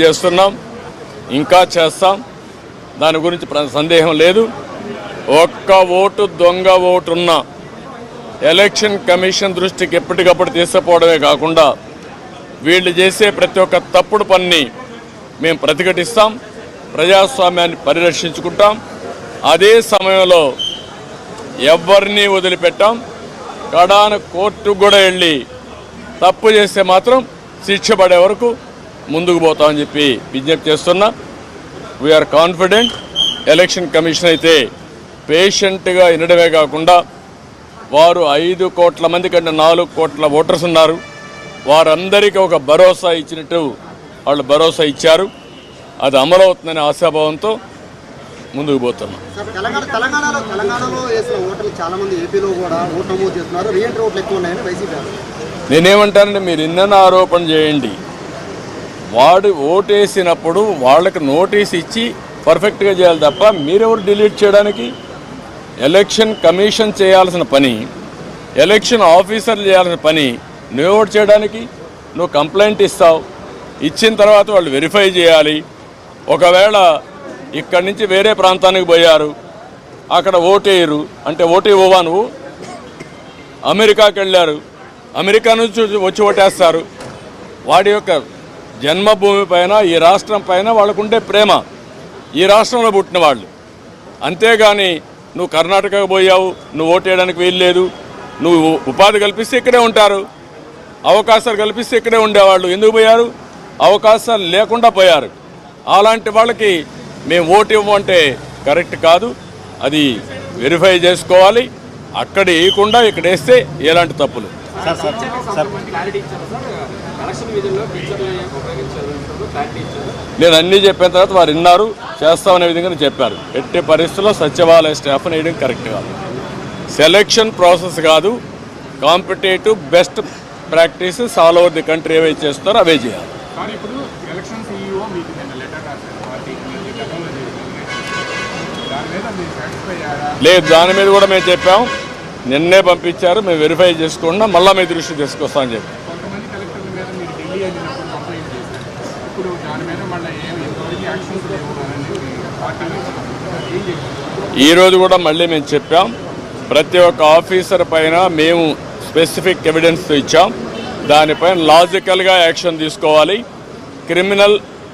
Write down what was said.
చేస్తున్నాం ఇంకా చేస్తాం. దాని గురించి సందేహం లేదు. ఒక్క ఓటు దొంగ ఓటున్న ఎలక్షన్ కమిషన్ దృష్టికి ఎప్పటికప్పుడు తీసుకుపోవడమే కాకుండా వీళ్ళు చేసే ప్రతి ఒక్క తప్పుడు పనిని మేము ప్రతిఘటిస్తాం ప్రజాస్వామ్యాన్ని పరిరక్షించుకుంటాం. అదే సమయంలో ఎవరిని వదిలిపెట్టాం. కడాన కోర్టుకు కూడా వెళ్ళి తప్పు చేస్తే మాత్రం శిక్ష పడే వరకు ముందుకు పోతామని చెప్పి విజ్ఞప్తి చేస్తున్నా. వీఆర్ కాన్ఫిడెంట్ ఎలక్షన్ కమిషన్ అయితే పేషెంట్గా వినడమే కాకుండా వారు ఐదు కోట్ల మంది కంటే నాలుగు కోట్ల ఓటర్స్ ఉన్నారు. వారందరికీ ఒక భరోసా ఇచ్చినట్టు వాళ్ళు భరోసా ఇచ్చారు. అది అమలవుతుందనే ఆశాభావంతో ముందుకు పోతున్నాం. నేనేమంటానంటే మీరు ఇన్న ఆరోపణ చేయండి. వాడు ఓటేసినప్పుడు వాళ్ళకి నోటీస్ ఇచ్చి పర్ఫెక్ట్గా చేయాలి తప్ప మీరెవరు డిలీట్ చేయడానికి? ఎలక్షన్ కమిషన్ చేయాల్సిన పని ఎలక్షన్ ఆఫీసర్లు చేయాల్సిన పని నువ్వు చేయడానికి? నువ్వు కంప్లైంట్ ఇస్తావు. ఇచ్చిన తర్వాత వాళ్ళు వెరిఫై చేయాలి. ఒకవేళ ఇక్కడి నుంచి వేరే ప్రాంతానికి పోయారు అక్కడ ఓటేయరు అంటే ఓటు ఇవ్వవా నువ్వు? అమెరికాకి వెళ్ళారు అమెరికా నుంచి వచ్చి ఓటేస్తారు. వాడి యొక్క జన్మభూమి పైన ఈ రాష్ట్రం పైన వాళ్ళకుండే ప్రేమ. ఈ రాష్ట్రంలో పుట్టిన వాళ్ళు. అంతేగాని నువ్వు కర్ణాటకకు పోయావు నువ్వు ఓటేయడానికి వీల్లేదు నువ్వు ఉపాధి కల్పిస్తే ఇక్కడే ఉంటారు. అవకాశాలు కల్పిస్తే ఇక్కడే ఉండేవాళ్ళు ఎందుకు పోయారు? అవకాశాలు లేకుండా పోయారు. అలాంటి వాళ్ళకి మేము ఓటు ఇవ్వమంటే కరెక్ట్ కాదు. అది వెరిఫై చేసుకోవాలి. అక్కడ వేయకుండా ఇక్కడ వేస్తే ఎలాంటి తప్పులు? సార్ క్లారిటీ ఇచ్చారు నేను అన్నీ చెప్పిన తర్వాత వారు విన్నారు చేస్తామనే విధంగా చెప్పారు. ఎట్టి పరిస్థితుల్లో సచివాలయ స్టాఫ్ వేయడం కరెక్ట్ కాదు. సెలక్షన్ ప్రాసెస్ కాదు. Competitive best practices all over the country ఏవైతే చేస్తారో అవే చేయాలి. కానీ ఇప్పుడు ఎలక్షన్ సీఈఓ మీకు నిన్న లెటర్ రాశారు. పార్టీకి మీరు గతంలో చేసిన దాని మీద మీరు సాటిస్ఫై అయ్యారా? లేదు దాని మీద కూడా మేము చెప్పాం నిన్నే పంపించారు మేము వెరిఫై చేసుకుండా మళ్ళీ మీ దృష్టి తీసుకొస్తామని చెప్పి. కొంతమంది కలెక్టర్ల మీద మీరు ఢిల్లీ వెళ్ళినప్పుడు కంప్లైంట్ చేశారు. ఇప్పుడు దాని మీద మళ్ళీ ఏం ఇంతవరకు యాక్షన్స్ లేవు అని పార్టీ నుంచి ఏం చెప్తారు ఈ రోజు కూడా మళ్ళీ మేము చెప్పాం. ప్రతి ఒక్క ఆఫీసర్ పైన మేము స్పెసిఫిక్ ఎవిడెన్స్ ఇచ్చాం. దానిపైన లాజికల్గా యాక్షన్ తీసుకోవాలి. క్రిమినల్